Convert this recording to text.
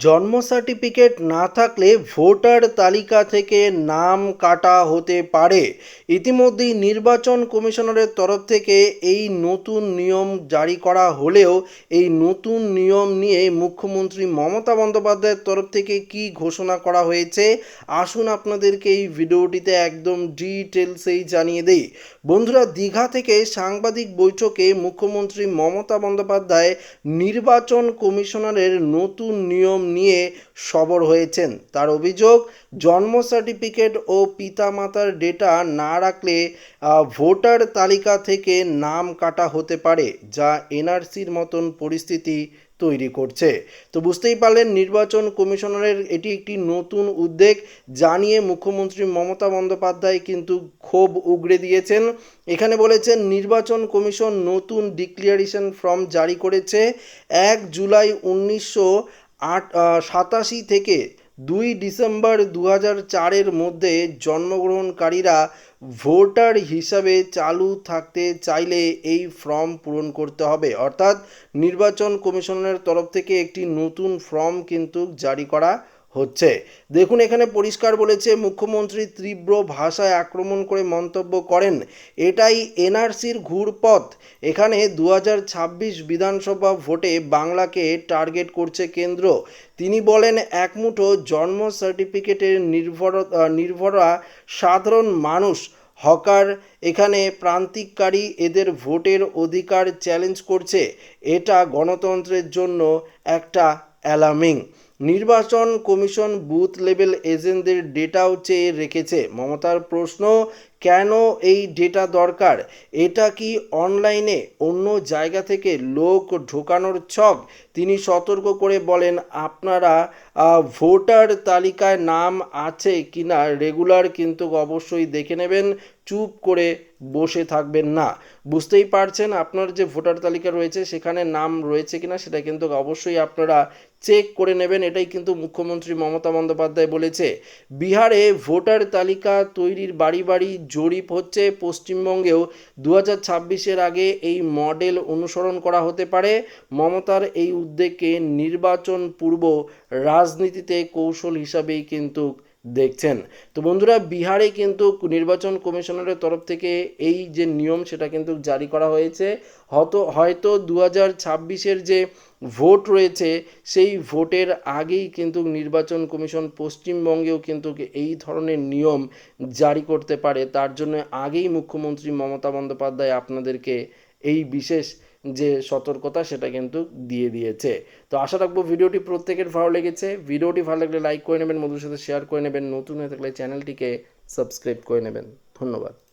জন্ম সার্টিফিকেট না থাকলে ভোটার তালিকা থেকে নাম কাটা হতে পারে। ইতিমধ্যেই নির্বাচন কমিশনারের তরফ থেকে এই নতুন নিয়ম জারি করা হলেও এই নতুন নিয়ম নিয়ে মুখ্যমন্ত্রী মমতা বন্দ্যোপাধ্যায়ের তরফ থেকে কি ঘোষণা করা হয়েছে, আসুন আপনাদেরকে এই ভিডিওটিতে একদম ডিটেলসেই জানিয়ে দেই। বন্ধুরা, দীঘা থেকে সাংবাদিক বৈঠকে মুখ্যমন্ত্রী মমতা বন্দ্যোপাধ্যায় নির্বাচন কমিশনারের নতুন নিয়ম নিয়ে সবর হয়েছেন। তার অভিযোগ, জন্ম সার্টিফিকেট ও পিতামাতার ডেটা না রাখলে ভোটার তালিকা থেকে নাম কাটা হতে পারে, যা এনআরসির মতন পরিস্থিতি তৈরি করছে। তো বুঝতেই পারলেন, নির্বাচন কমিশনারের এটি একটি নতুন উদ্যোগ জানিয়ে মুখ্যমন্ত্রী মমতা বন্দ্যোপাধ্যায় কিন্তু ক্ষোভ উগরে দিয়েছেন। এখানে বলেছেন, নির্বাচন কমিশন নতুন ডিক্লিয়ারেশন ফর্ম জারি করেছে, এক জুলাই উনিশশো আট সাতাশি থেকে দুই ডিসেম্বর দু হাজার চারের মধ্যে জন্মগ্রহণকারীরা ভোটার হিসাবে চালু থাকতে চাইলে এই ফর্ম পূরণ করতে হবে। অর্থাৎ নির্বাচন কমিশনের তরফ থেকে একটি নতুন ফর্ম কিন্তু জারি করা হচ্ছে। দেখুন, এখানে পরিষ্কার বলেছে, মুখ্যমন্ত্রী তীব্র ভাষায় আক্রমণ করে মন্তব্য করেন। এটাই এনআরসির ঘুরপথ। এখানে দু হাজার ছাব্বিশ বিধানসভা ভোটে বাংলাকে টার্গেট করছে কেন্দ্র। তিনি বলেন, একমুঠো জন্ম সার্টিফিকেটের নির্ভর, নির্ভরা সাধারণ মানুষ, হকার, এখানে প্রান্তিককারী এদের ভোটের অধিকার চ্যালেঞ্জ করছে। এটা গণতন্ত্রের জন্য একটা অ্যালার্মিং নির্বাচন কমিশন বুথ লেভেল এজেন্টদের ডেটাও চেয়ে রেখেছে। মমতার প্রশ্ন, কেন এই ডেটা দরকার? এটা কি অনলাইনে অন্য জায়গা থেকে লোক ঢোকানোর ছক? তিনি সতর্ক করে বলেন, আপনারা ভোটার তালিকায় নাম আছে কিনা রেগুলার কিন্তু অবশ্যই দেখে নেবেন। চুপ করে বসে থাকবেন না। বুঝতেই পারছেন আপনার যে ভোটার তালিকা রয়েছে, সেখানে নাম রয়েছে কিনা সেটা কিন্তু অবশ্যই আপনারা চেক করে নেবেন। এটাই কিন্তু মুখ্যমন্ত্রী মমতা বন্দ্যোপাধ্যায় বলেছে। বিহারে ভোটার তালিকা তৈরির বাড়ি বাড়ি জরিপ হচ্ছে। পশ্চিমবঙ্গেও দু হাজার ছাব্বিশের আগে এই মডেল অনুসরণ করা হতে পারে। মমতার এই উদ্যোগকে নির্বাচন পূর্ব রাজনীতিতে কৌশল হিসাবেই কিন্তু দেখছেন। তো বন্ধুরা, বিহারে কিন্তু নির্বাচন কমিশনারের তরফ থেকে এই যে নিয়ম, সেটা কিন্তু জারি করা হয়েছে। হয়তো হয়তো দু হাজার ছাব্বিশের যে ভোট রয়েছে, সেই ভোটের আগেই কিন্তু নির্বাচন কমিশন পশ্চিমবঙ্গেও কিন্তু এই ধরনের নিয়ম জারি করতে পারে। তার জন্য আগেই মুখ্যমন্ত্রী মমতা বন্দ্যোপাধ্যায় আপনাদেরকে এই বিশেষ যে সতর্কতা সেটা কিন্তু দিয়ে দিয়েছে। তো আশা রাখব ভিডিওটি প্রত্যেকের ভালো লেগেছে। ভিডিওটি ভালো লাগলে লাইক করে নেবেন, বন্ধুদের সাথে শেয়ার করে নেবেন। নতুন হয়ে থাকলে চ্যানেলটিকে সাবস্ক্রাইব করে নেবেন। ধন্যবাদ।